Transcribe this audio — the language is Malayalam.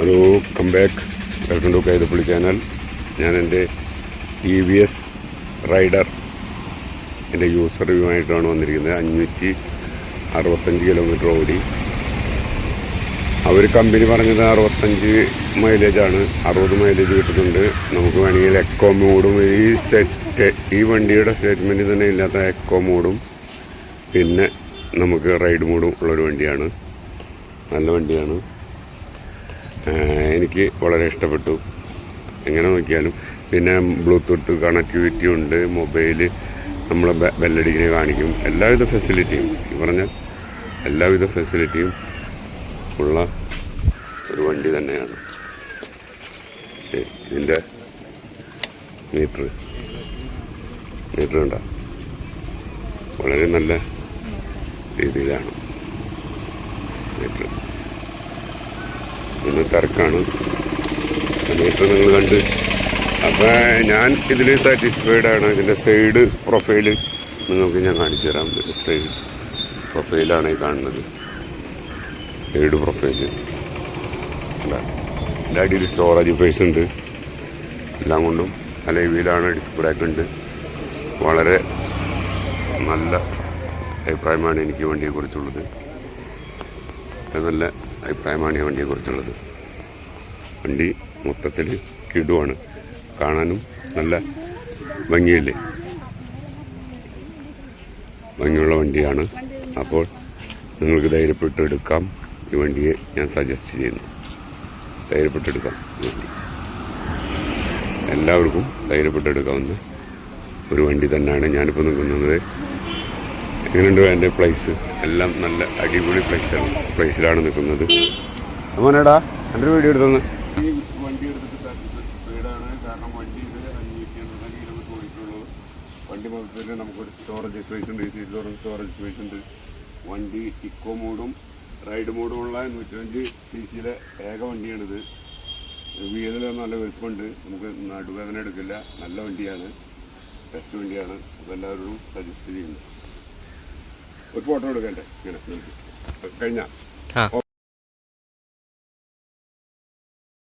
Hello come back welcome to Kaithappally channel ഞാൻ എന്റെ ടി വി എസ് റൈഡർ എന്റെ യൂസർ റിവ്യൂമായിട്ടാണ് വന്നിരിക്കുന്നത്. അഞ്ഞൂറ്റി അറുപത്തഞ്ച് കിലോമീറ്റർ ഓടി. അവർ കമ്പനി പറഞ്ഞത് അറുപത്തഞ്ച് മൈലേജാണ് അറുപത് മൈലേജ് കിട്ടുന്നുണ്ട്. നമുക്ക് വേണമെങ്കിൽ എക്കോ മോഡും ഈ സെറ്റ് ഈ വണ്ടിയുടെ സ്റ്റേറ്റ്മെന്റ് തന്നെ ഇല്ലാത്ത എക്കോ മോഡും പിന്നെ നമുക്ക് റൈഡ് മോഡും ഉള്ളൊരു വണ്ടിയാണ്. നല്ല വണ്ടിയാണ്. എനിക്ക് വളരെ ഇഷ്ടപ്പെട്ടു. എങ്ങനെ നോക്കിയാലും. പിന്നെ ബ്ലൂടൂത്ത് കണക്ടിവിറ്റി ഉണ്ട് മൊബൈൽ നമ്മൾ ബെല്ലടിക്കിനെ കാണിക്കും. എല്ലാവിധ ഫെസിലിറ്റിയും. ഈ പറഞ്ഞ എല്ലാവിധ ഫെസിലിറ്റിയും ഉള്ള ഒരു വണ്ടി തന്നെയാണ്. ഇതിന്റെ മീറ്റർ. മീറ്റർ ഉണ്ട വളരെ നല്ല രീതിയിലാണ് മീറ്റർ. പിന്നെ തിരക്കാണ്. മീറ്റർ നിങ്ങൾ കണ്ട്. അപ്പോൾ ഞാൻ ഇതിൽ സാറ്റിസ്ഫൈഡ് ആണ്. ഇതിന്റെ സൈഡ് പ്രൊഫൈൽ നിങ്ങൾക്ക് ഞാൻ കാണിച്ചു തരാം. സൈഡ് പ്രൊഫൈലാണ് ഈ കാണുന്നത്. സൈഡ് പ്രൊഫൈൽ അല്ല അടിയിൽ സ്റ്റോറേജ് പേഴ്സ് ഉണ്ട്. എല്ലാം കൊണ്ടും അലൈവിയിലാണ് ഡിസ്ക് ബ്രേക്ക് ഉണ്ട്. വളരെ നല്ല അഭിപ്രായമാണ് എനിക്ക് വണ്ടിയെക്കുറിച്ചുള്ളത് നല്ല അഭിപ്രായമാണ് ഈ വണ്ടിയെക്കുറിച്ചുള്ളത്. വണ്ടി മൊത്തത്തിൽ കിടുവാണ്. കാണാനും നല്ല ഭംഗിയല്ലേ? ഭംഗിയുള്ള വണ്ടിയാണ്. അപ്പോൾ നിങ്ങൾക്ക് ധൈര്യപ്പെട്ട് എടുക്കാം ഈ വണ്ടിയെ ഞാൻ സജസ്റ്റ് ചെയ്യുന്നു. ധൈര്യപ്പെട്ടെടുക്കാം ഈ വണ്ടി. എല്ലാവർക്കും ധൈര്യപ്പെട്ടെടുക്കാവുന്ന ഒരു വണ്ടി തന്നെയാണ് ഞാനിപ്പോൾ നിൽക്കുന്നത്. എങ്ങനെയുണ്ട് എന്റെ പ്ലേസ് എല്ലാം നല്ല അടിപൊളി പ്ലേസാണ് പ്ലേസിലാണ് നിൽക്കുന്നത്. അമ്മനേടാ എന്റെ വീഡിയോ എടുത്തെന്ന്. ഈ വണ്ടി എടുത്തിട്ട് കാരണം വണ്ടി വണ്ടി മൊത്തത്തിൽ നമുക്കൊരു സ്റ്റോറേജ് സ്പേസ് ഉണ്ട് സീറ്റ് തുറന്ന് സ്റ്റോറേജ് സ്പേസ് ഉണ്ട് വണ്ടി ഇക്കോ മോഡും റൈഡ് മോഡും ഉള്ള നൂറ്റഞ്ച് സി സിയിലെ ഏക വണ്ടിയാണിത്. വീലിൽ നല്ല വെളുപ്പുണ്ട് നമുക്ക് നടുവേദന എടുക്കില്ല. നല്ല വണ്ടിയാണ്. ബെസ്റ്റ് വണ്ടിയാണ്. അപ്പോൾ എല്ലാവരോടും സജസ്റ്റ് ചെയ്യുന്നു. ഒരു ഫോട്ടോ എടുക്കണ്ടേ? ഇങ്ങനെ. കഴിഞ്ഞ.